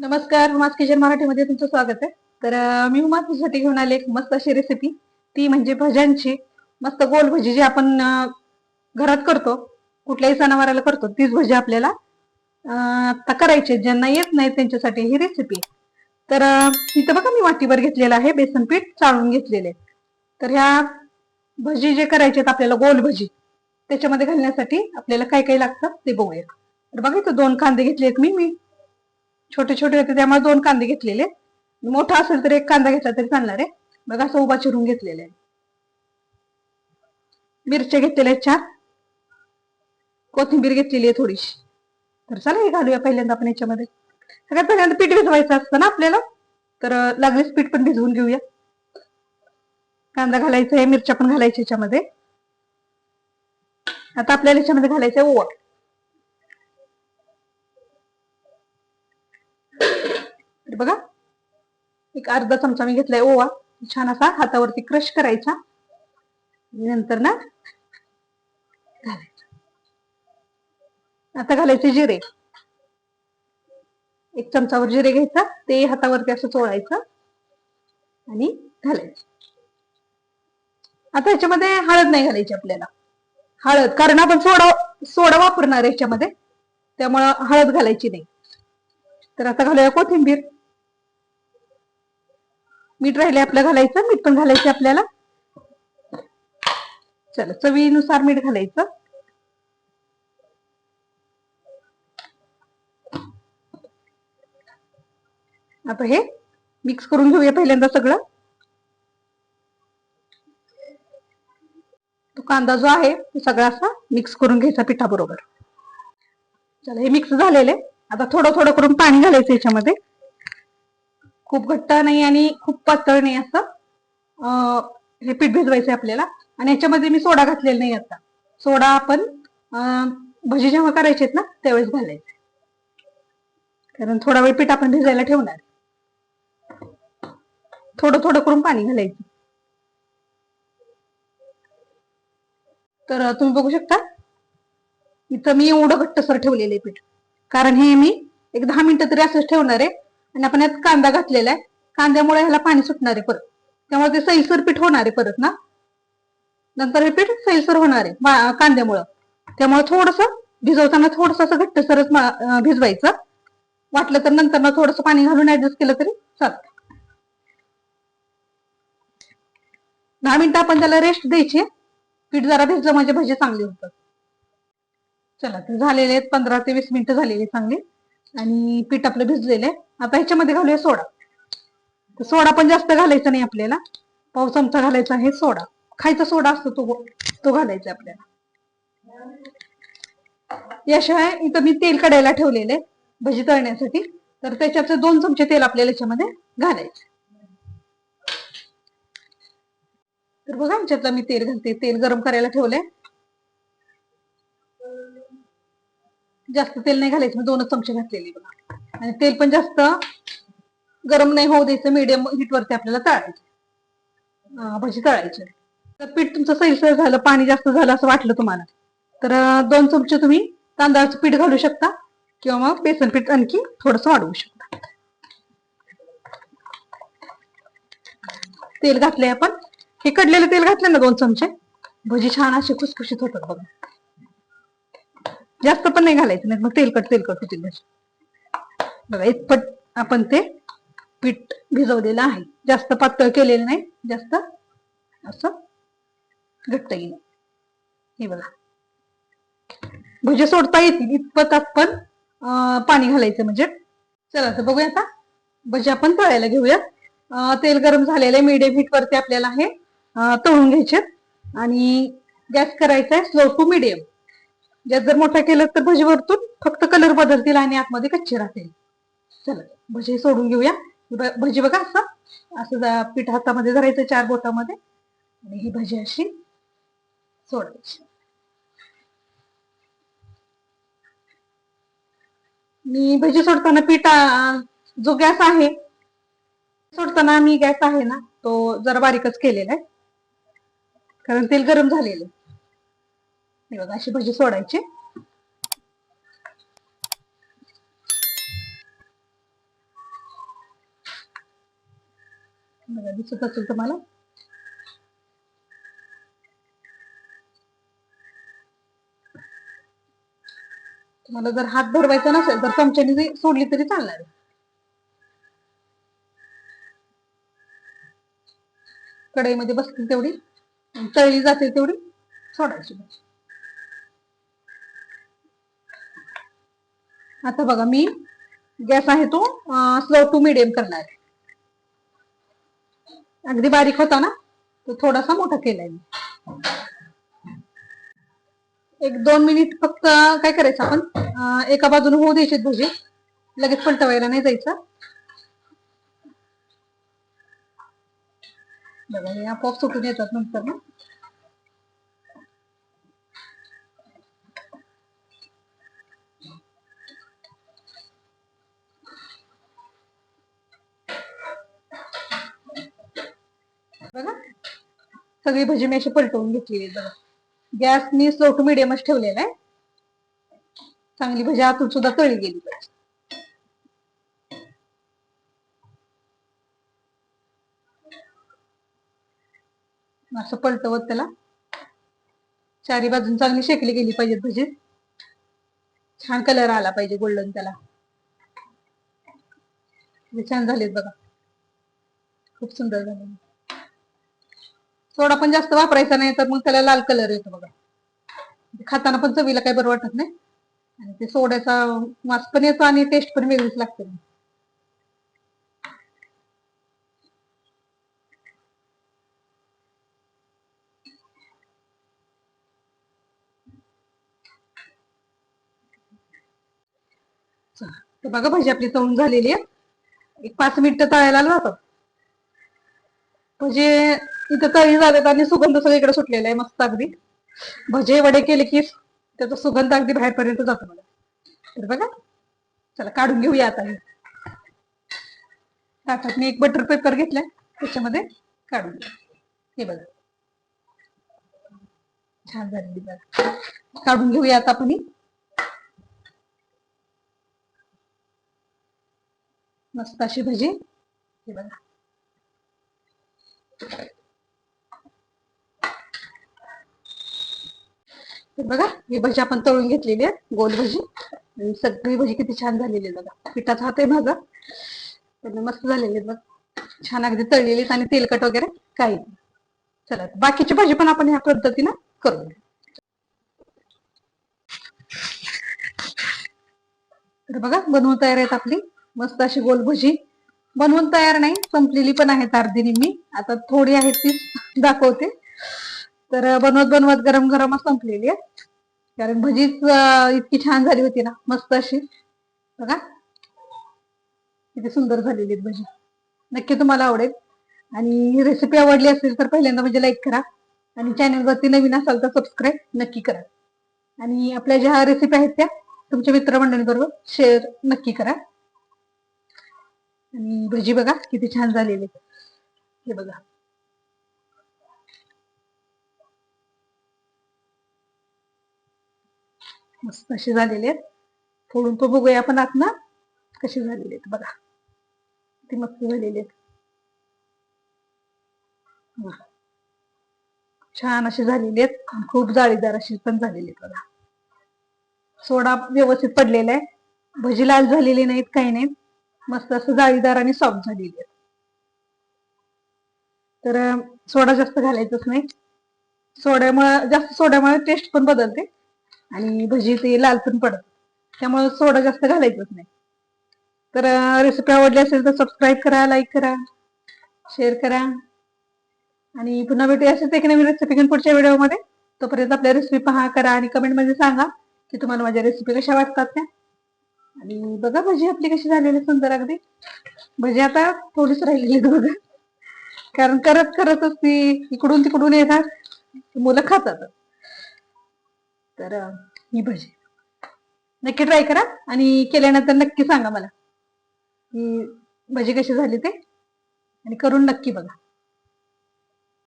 नमस्कार उमास किचन मराठीमध्ये तुमचं स्वागत आहे. तर मी उमास तुझ्यासाठी घेऊन आले एक मस्त अशी रेसिपी ती म्हणजे भज्यांची. मस्त गोल भजी जी आपण घरात करतो. कुठल्याही सणावाराला करतो. तीच भजी आपल्याला आता करायची आहेत. ज्यांना येत नाही त्यांच्यासाठी ही रेसिपी तर इथं बघा मी वाटीवर घेतलेलं आहे. बेसन पीठ चाळून घेतलेले. तर ह्या भजी जे करायचे आहेत आपल्याला गोल भजी त्याच्यामध्ये घालण्यासाठी आपल्याला काय काय लागतं ते बघूया. तर बघा इथं दोन कांदे आहेत मी. मी छोटे छोटे होते त्यामुळे दोन कांदे घेतलेले. मोठा असेल तर एक कांदा घेतला तरी चालणार आहे. बघा असं उभा चिरून घेतलेले आहे. मिरच्या घेतलेल्या आहेत चार कोथिंबीर घेतलेली आहे थोडीशी. तर चला हे घालूया पहिल्यांदा आपण याच्यामध्ये. सगळ्यात पहिल्यांदा पीठ भिजवायचं असतं ना आपल्याला? तर लागलेच लागलीच पीठ पण भिजवून घेऊया. कांदा घालायचा आहे मिरच्या पण घालायच्या याच्यामध्ये. आता आपल्याला याच्यामध्ये घालायचं आहे ओवा तर बघा. एक अर्धा चमचा मी घेतलाय ओवा. छान असा हातावरती क्रश करायचा. नंतर ना घालायचा. आता घालायचे जिरे. एक चमचावर जिरे घ्यायचा. ते हातावरती असं चोळायचं. आणि घालायचं. आता ह्याच्यामध्ये हळद नाही घालायची आपल्याला. हळद. कारण आपण सोडा सोडा वापरणार याच्यामध्ये ह्याच्यामध्ये. त्यामुळं हळद घालायची नाही. तर आता घालूया कोथिंबीर. मीठ राहिले आपलं घालायचं मीठ पण घालायचं आपल्याला. चला चवीनुसार मीठ घालायचं. आता हे मिक्स करून घेऊया पहिल्यांदा सगळं. तो कांदा जो आहे तो सगळा असा मिक्स करून घ्यायचा पिठाबरोबर. चला हे मिक्स झालेले आता थोडं थोडं करून पाणी घालायचं याच्यामध्ये. खूप घट्ट नाही आणि खूप पातळ नाही असं. हे पीठ भिजवायचं आपल्याला. आणि याच्यामध्ये मी सोडा घातलेला नाही आता. सोडा आपण भजी जेव्हा करायचे आहेत ना त्यावेळेस घालायचे. कारण थोडा वेळ पीठ आपण भिजायला ठेवणार. थोडं थोडं करून पाणी घालायचं. तर तुम्ही बघू शकता. इथं मी एवढं घट्टसर ठेवलेलं आहे पीठ. कारण हे मी एक दहा मिनिटं तरी असंच ठेवणार आहे. आणि आपण यात कांदा घातलेला आहे. कांद्यामुळे ह्याला पाणी सुटणार आहे परत. त्यामुळे ते सैलसर पीठ होणार आहे परत ना. नंतर हे पीठ सैलसर होणार आहे कांद्यामुळं. त्यामुळे थोडस भिजवताना थोडस असं घट्टसरच भिजवायचं. वाटलं तर नंतर ना थोडस पाणी घालून ऍडजस्ट केलं तरी चालतं. दहा मिनिटं आपण त्याला रेस्ट द्यायची. पीठ जरा भिजलं म्हणजे भजी चांगली होतात. चला तर झालेले आहेत पंधरा ते वीस मिनिटं झालेली आहेत चांगली. आणि पीठ आपलं भिजलेलं आहे. आता ह्याच्यामध्ये घालूया सोडा. तर सोडा पण जास्त घालायचा नाही आपल्याला. पाव चमचा घालायचा आहे सोडा. खायचा सोडा असतो तो तो घालायचा आपल्याला. याशिवाय इथं मी तेल कढायला ठेवलेले भजी तळण्यासाठी. तर त्याच्यात दोन चमचे तेल आपल्याला याच्यामध्ये घालायचे तर बघा आमच्यातलं मी तेल घालते. तेल गरम करायला ठेवलंय. जास्त तेल नाही घालायचं मी दोनच चमचे घातलेले बघा. आणि तेल पण जास्त गरम नाही होऊ द्यायचं मीडियम वरती आपल्याला तळायचं. भजी तळायची. तर पीठ तुमचं सैलसर झालं पाणी जास्त झालं असं वाटलं तुम्हाला तर दोन चमचे तुम्ही तांदळाचं पीठ घालू शकता किंवा मग बेसन पीठ आणखी थोडस वाढवू शकता. तेल घातलंय आपण. हे कडलेलं तेल घातलं ना दोन चमचे? भजी छान अशी खुसखुशीत होतात बघा. जास्त पण नाही घालायचं नाही मग तेलकट तेलकट होतील बघा इतपट आपण ते पीठ भिजवलेलं आहे. जास्त पातळ केलेलं नाही जास्त असं घट्ट येईल. हे बघा. भजे सोडता येतील इतपत आपण पाणी घालायचं म्हणजे. चला तर बघूया आता. भजे आपण तळायला घेऊया. तेल गरम झालेलं मीडियम हीट वरती आपल्याला हे तळून घ्यायचे आणि गॅस करायचा आहे स्लो टू मीडियम. ज्यात जर मोठा केलं तर भजी वरतून फक्त कलर बदलतील आणि आतमध्ये कच्चे राहतील. चला भजी सोडून घेऊया. भजी बघा असं. असं पीठ हातामध्ये धरायचं चार बोटामध्ये. आणि ही भजी अशी सोडायची. मी भजी सोडताना पीठ जो गॅस आहे सोडताना मी गॅस आहे ना तो जरा बारीकच केलेला आहे. कारण तेल गरम झालेलं आहे. हे बघा अशी भजी सोडायची. बघा दिसत असेल तुम्हाला? तुम्हाला जर हात भरवायचा नसेल तर चमच्याने सोडली तरी चालणार. आहे. कढईमध्ये बसतील तेवढी तळली जाते तेवढी सोडायची आता बघा मी गॅस आहे तो स्लो टू मिडियम करणार आहे. अगदी बारीक होता ना? तो थोडासा मोठा केलाय मी. एक दोन मिनिट फक्त काय करायचं आपण? एका बाजूने होऊ द्यायचे भजी. लगेच पलटवायला नाही जायचं. बघा हे आपोआप सुटून येतात नंतर ना बघा सगळी भजी मी अशी पलटवून घेतलेली बघा गॅस मी स्लो टू मिडियमच ठेवलेला आहे. चांगली भजी आतून सुद्धा तळी गेली पाहिजे. असं पलटवत त्याला. चारी बाजून चांगली शेकली गेली पाहिजे भजी. छान कलर आला पाहिजे गोल्डन त्याला. छान झालेत बघा. खूप सुंदर झाले सोडा पण जास्त वापरायचा नाही तर मग त्याला लाल कलर येतो बघा. खाताना पण चवीला काही बरं वाटत नाही. आणि ते सोड्याचा वास पण येतो आणि टेस्ट पण वेगळीच लागते. तर बघा भाजी आपली तळून झालेली आहे. एक पाच मिनिटं तळायला जातात म्हणजे इथं तळी जातात आणि सुगंध सगळीकडे सुटलेला आहे मस्त अगदी. भजे वडे केले की त्याचा सुगंध अगदी बाहेरपर्यंत जातो मला तर बघा चला काढून घेऊया आता हे ताटात मी एक बटर पेपर घेतलाय त्याच्यामध्ये काढून घ्या हे बघा. छान झालेली बघा. काढून घेऊया आता आपण मस्त अशी भजी. हे बघा. बघा ही भजी आपण तळून घेतलेली आहे गोल भजी. सगळी भजी किती छान झालेली आहे बघा. पिठाचा हात आहे माझा. मस्त झालेली आहेत बघ. छान अगदी तळलेली आहेत आणि तेलकट वगैरे काही नाही. चला बाकीची भाजी पण आपण ह्या पद्धतीनं करू. तर बघा बनवून तयार आहेत आपली. मस्त अशी गोल भजी. बनवून तयार नाही संपलेली पण आहेत अर्धी मी आता थोडी आहे ती दाखवते. तर बनवत बनवत गरम गरमच संपलेली आहे. कारण भजीच इतकी छान झाली होती ना मस्त अशी. बघा. किती सुंदर झालेली आहेत भजी. नक्की तुम्हाला आवडेल. आणि रेसिपी आवडली असेल तर पहिल्यांदा म्हणजे लाईक करा. आणि चॅनलवरती नवीन असाल तर सबस्क्राईब नक्की करा. आणि आपल्या ज्या रेसिपी आहेत त्या तुमच्या मित्रमंडळींबरोबर शेअर नक्की करा. आणि भजी बघा किती छान झालेली हे बघा. मस्त असे झालेले आहेत. फोडून तो बघूया आपण आत ना कसे झालेले आहेत बघा. ते मस्त झालेले आहेत. छान असे झालेले आहेत. खूप जाळीदार अशी पण झालेली आहेत बघा. सोडा व्यवस्थित पडलेला आहे. भजी लाल झालेली नाहीत काही नाहीत. मस्त असं जाळीदार आणि सॉफ्ट झालेली आहेत. तर सोडा जास्त घालायचंच नाही. सोड्यामुळे जास्त सोड्यामुळे टेस्ट पण बदलते. आणि भजी ते लाल पण पडत. त्यामुळे सोडा जास्त घालायचंच नाही. तर रेसिपी आवडली असेल तर सबस्क्राईब करा लाईक करा शेअर करा. आणि पुन्हा भेटूया असेच एक नवीन रेसिपी घेऊन पुढच्या व्हिडिओमध्ये. तोपर्यंत आपल्या रेसिपी पहा करा आणि कमेंटमध्ये सांगा की तुम्हाला माझ्या रेसिपी कशा वाटतात त्या. आणि बघा भजी आपली कशी झालेली सुंदर अगदी. भजी आता थोडीच राहिलेली बघा. कारण करत करतच ती इकडून तिकडून येतात. मुलं खातात. तर मी ही भजी. नक्की ट्राय करा आणि केल्यानंतर नक्की सांगा मला की भजी कशी झाली ते आणि करून नक्की बघा.